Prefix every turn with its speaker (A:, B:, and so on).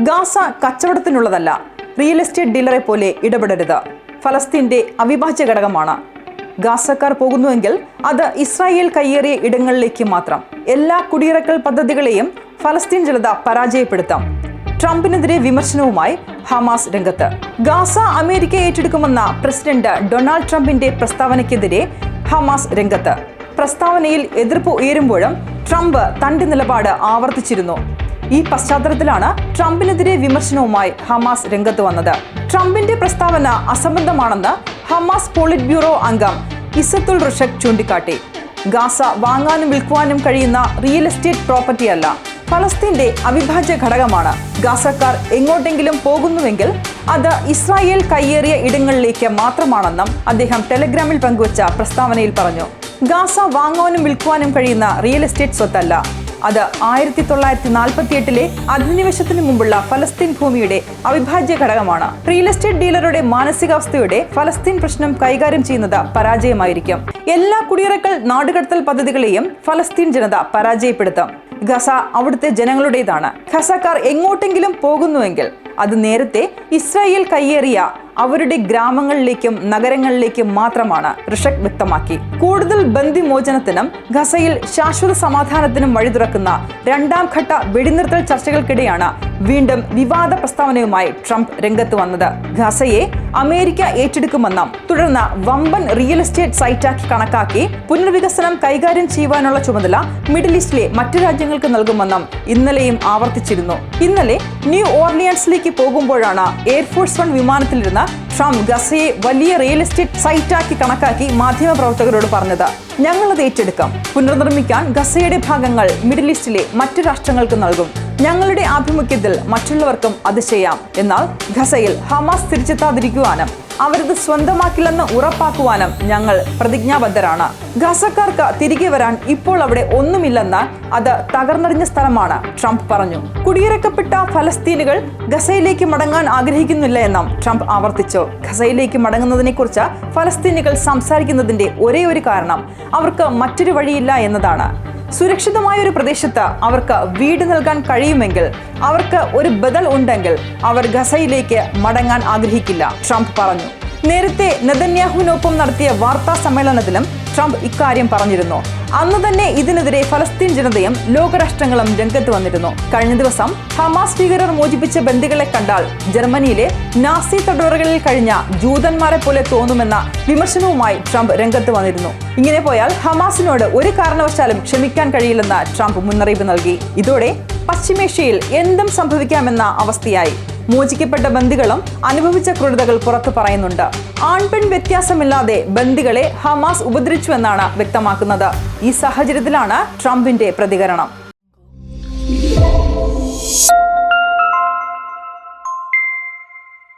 A: Gaza കച്ചവടത്തിനുള്ളതല്ല. Real estate ഡീലറെ പോലെ ഇടപെടരുത്. ഫലസ്തീന്റെ അവിഭാജ്യ ഘടകമാണ്. ഗാസക്കാർ പോകുന്നുവെങ്കിൽ അത് ഇസ്രായേൽ കയ്യേറിയ ഇടങ്ങളിലേക്ക് മാത്രം. എല്ലാ കുടിയിറക്കൽ പദ്ധതികളെയും ഫലസ്തീൻ ജനത പരാജയപ്പെടുത്താം. ട്രംപിനെതിരെ വിമർശനവുമായി ഹമാസ് രംഗത്ത്. ഗാസ അമേരിക്ക ഏറ്റെടുക്കുമെന്ന പ്രസിഡന്റ് ഡൊണാൾഡ് ട്രംപിന്റെ പ്രസ്താവനയ്ക്കെതിരെ ഹമാസ് രംഗത്ത്. പ്രസ്താവനയിൽ എതിർപ്പ് ഉയരുമ്പോഴും ട്രംപ് തന്റെ നിലപാട് ആവർത്തിച്ചിരുന്നു. ഈ പശ്ചാത്തലത്തിലാണ് ട്രംപിനെതിരെ വിമർശനവുമായി ഹമാസ് രംഗത്ത് വന്നത്. ട്രംപിന്റെ പ്രസ്താവന അസംബന്ധമാണെന്ന് ഹമാസ് പോളിറ്റ് ബ്യൂറോ അംഗം ഇസത്തുൽ റുഷക് ചൂണ്ടിക്കാട്ടി. ഗാസ വാങ്ങാനും വിൽക്കുവാനും കഴിയുന്ന റിയൽ എസ്റ്റേറ്റ് പ്രോപ്പർട്ടി അല്ല ഫലസ്തീന്റെ അവിഭാജ്യ ഘടകമാണ്. ഗാസക്കാർ എങ്ങോട്ടെങ്കിലും പോകുന്നുവെങ്കിൽ അത് ഇസ്രായേൽ കയ്യേറിയ ഇടങ്ങളിലേക്ക് മാത്രമാണെന്നും അദ്ദേഹം ടെലഗ്രാമിൽ പങ്കുവച്ച പ്രസ്താവനയിൽ പറഞ്ഞു. ഗാസ വാങ്ങാനും വിൽക്കുവാനും കഴിയുന്ന റിയൽ എസ്റ്റേറ്റ് സ്വത്തല്ല അത് ആയിരത്തി തൊള്ളായിരത്തി നാൽപ്പത്തി എട്ടിലെ അധിനിവേശത്തിന് മുമ്പുള്ള ഫലസ്തീൻ ഭൂമിയുടെ അവിഭാജ്യ ഘടകമാണ്. റിയൽ എസ്റ്റേറ്റ് ഡീലറുടെ മാനസികാവസ്ഥയുടെ ഫലസ്തീൻ പ്രശ്നം കൈകാര്യം ചെയ്യുന്നത് പരാജയമായിരിക്കും. എല്ലാ കുടിയിറക്കൽ നാടുകടത്തൽ പദ്ധതികളെയും ഫലസ്തീൻ ജനത പരാജയപ്പെടുത്തും. ഗസ അവിടുത്തെ ജനങ്ങളുടേതാണ്. ഖസക്കാർ എങ്ങോട്ടെങ്കിലും പോകുന്നുവെങ്കിൽ അത് നേരത്തെ ഇസ്രായേൽ കയ്യേറിയ അവരുടെ ഗ്രാമങ്ങളിലേക്കും നഗരങ്ങളിലേക്കും മാത്രമാണ് ഋഷക് വ്യക്തമാക്കി. കൂടുതൽ ബന്ദിമോചനത്തിനും ഗസയിൽ ശാശ്വത സമാധാനത്തിനും വഴി തുറക്കുന്ന രണ്ടാം ഘട്ട വെടിനിർത്തൽ ചർച്ചകൾക്കിടെയാണ് വീണ്ടും വിവാദ പ്രസ്താവനയുമായി ട്രംപ് രംഗത്ത് വന്നത്. ഖസയെ അമേരിക്ക ഏറ്റെടുക്കുമെന്നും തുടർന്ന് വമ്പൻ റിയൽ എസ്റ്റേറ്റ് സൈറ്റാക്കി കണക്കാക്കി പുനർവികസനം കൈകാര്യം ചെയ്യുവാനുള്ള ചുമതല മിഡിൽ ഈസ്റ്റിലെ മറ്റു രാജ്യങ്ങൾക്ക് നൽകുമെന്നും ഇന്നലെയും ആവർത്തിച്ചിരുന്നു. ഇന്നലെ ന്യൂ ഓർലിയൻസിലേക്ക് പോകുമ്പോഴാണ് എയർഫോഴ്സ് വൺ വിമാനത്തിലിരുന്ന് ട്രംപ് ഗസയെ വലിയ റിയൽ എസ്റ്റേറ്റ് സൈറ്റാക്കി കണക്കാക്കി മാധ്യമപ്രവർത്തകരോട് പറഞ്ഞത്. ഞങ്ങളത് ഏറ്റെടുക്കാം. പുനർനിർമ്മിക്കാൻ ഗസയുടെ ഭാഗങ്ങൾ മിഡിൽ ഈസ്റ്റിലെ മറ്റു രാഷ്ട്രങ്ങൾക്ക് നൽകും. ഞങ്ങളുടെ ആഭിമുഖ്യത്തിൽ മറ്റുള്ളവർക്കും അത് ചെയ്യാം. എന്നാൽ ഖസയിൽ ഹമാസ് തിരിച്ചെത്താതിരിക്കുവാനും അവരത് സ്വന്തമാക്കില്ലെന്ന് ഉറപ്പാക്കുവാനും ഞങ്ങൾ പ്രതിജ്ഞാബദ്ധരാണ്. ഗസക്കാർക്ക് തിരികെ വരാൻ ഇപ്പോൾ അവിടെ ഒന്നുമില്ലെന്ന് അത് തകർന്നടിഞ്ഞ സ്ഥലമാണ് ട്രംപ് പറഞ്ഞു. കുടിയിറക്കപ്പെട്ട ഫലസ്തീനുകൾ ഗസയിലേക്ക് മടങ്ങാൻ ആഗ്രഹിക്കുന്നില്ല എന്നും ട്രംപ് ആവർത്തിച്ചു. ഗസയിലേക്ക് മടങ്ങുന്നതിനെ കുറിച്ച് ഫലസ്തീനുകൾ സംസാരിക്കുന്നതിന്റെ ഒരേ ഒരു കാരണം അവർക്ക് മറ്റൊരു വഴിയില്ല എന്നതാണ്. സുരക്ഷിതമായ ഒരു പ്രദേശത്ത് അവർക്ക് വീട് നൽകാൻ കഴിയുമെങ്കിൽ അവർക്ക് ഒരു ബദൽ ഉണ്ടെങ്കിൽ അവർ ഗസയിലേക്ക് മടങ്ങാൻ ആഗ്രഹിക്കില്ല ട്രംപ് പറഞ്ഞു. നേരത്തെ നെതന്യാഹുവിനൊപ്പം നടത്തിയ വാർത്താ സമ്മേളനത്തിലും ട്രംപ് ഇക്കാര്യം പറഞ്ഞിരുന്നു. അന്ന് തന്നെ ഇതിനെതിരെ ഫലസ്തീൻ ജനതയും ലോകരാഷ്ട്രങ്ങളും രംഗത്ത് വന്നിരുന്നു. കഴിഞ്ഞ ദിവസം ഹമാസ് ഭീകരർ മോചിപ്പിച്ച ബന്ദികളെ കണ്ടാൽ ജർമ്മനിയിലെ നാസി തടവറകളിൽ കഴിഞ്ഞ ജൂതന്മാരെ പോലെ തോന്നുമെന്ന വിമർശനവുമായി ട്രംപ് രംഗത്ത് വന്നിരുന്നു. ഇങ്ങനെ പോയാൽ ഹമാസിനോട് ഒരു കാരണവശാലും ക്ഷമിക്കാൻ കഴിയില്ലെന്ന് ട്രംപ് മുന്നറിയിപ്പ് നൽകി. ഇതോടെ പശ്ചിമേഷ്യയിൽ എന്തും സംഭവിക്കാമെന്ന അവസ്ഥയായി. മോചിക്കപ്പെട്ട ബന്ദികളും അനുഭവിച്ച ക്രൂരതകൾ പുറത്തു പറയുന്നുണ്ട്. ആൺപെൺ വ്യത്യാസമില്ലാതെ ബന്ദികളെ ഹമാസ് ഉപദ്രവിച്ചുവെന്നാണ് വ്യക്തമാക്കുന്നത്. ഈ സാഹചര്യത്തിലാണ് ട്രംപിന്റെ പ്രതികരണം.